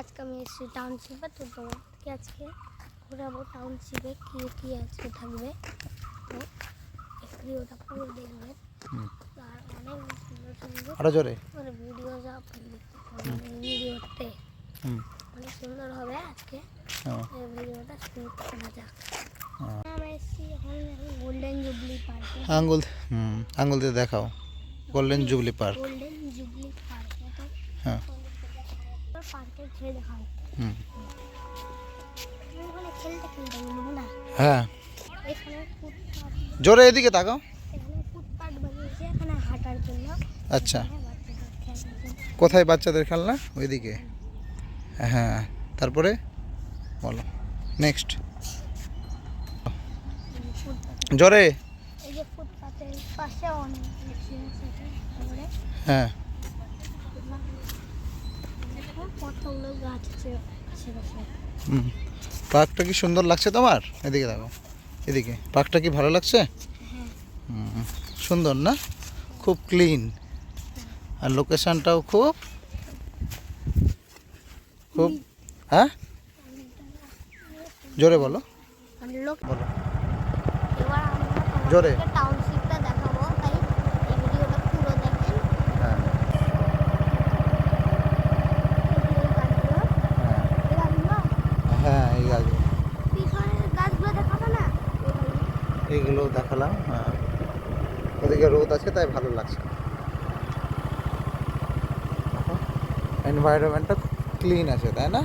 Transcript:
আজকে আমি এসেছি টাউনশিপে তো তোমাদেরকে আজকে ঘোরাবো টাউনশিপে কী কী আজকে থাকবে। তো ভিডিওটা পুরো দেখবে। আর অনেক সুন্দর সুন্দর আরও জোরে। ভিডিও যা দেখতে ভিডিওতে। অনেক সুন্দর হবে আজকে। এই ভিডিওটা শুরু করা যাক। এসেছি এখন গোল্ডেন জুবলি পার্কে আঙ্গুল আঙ্গুল দিয়ে দেখাও। Golden Jubilee Park Golden Jubilee পার্কে তো হ্যাঁ পার্কে দেখাবো হুম। ওখানে খেলতে খেলতে বলব না। হ্যাঁ। এখানে জোরে এদিকে তাকাও। এখানে ফুটপাথ বানিয়েছে এখানে হাঁটার জন্য। আচ্ছা। জন্য। কোথায় বাচ্চাদের খেলনা? ওইদিকে। হ্যাঁ তারপরে বলো। নেক্সট এই জোরে হ্যাঁ। দেখো গাছ আছে আশেপাশে। হুম। পার্কটা কি সুন্দর লাগছে তোমার? এদিকে দেখো। এদিকে। পার্কটা কি ভালো লাগছে? হ্যাঁ। হুম, সুন্দর না? খুব ক্লিন। আর লোকেশনটাও খুব খুব হ্যাঁ? জোরে বলো। বলো। জোরে। তোমাদেরকে টাউনশিপটা দেখাবো তাই এই ভিডিওটা পুরো দেখেন হ্যাঁ এই গাছগুলো এই গাছগুলো হ্যাঁ এই গাছগুলো পিছনের গাছগুলো দেখাবো না এই গাছগুলো। এইগুলো দেখালাম হ্যাঁ। ওদিকে রোদ আছে, তাই ভালো লাগছে। এনভায়রনমেন্টটা ক্লিন আছে, তাই না?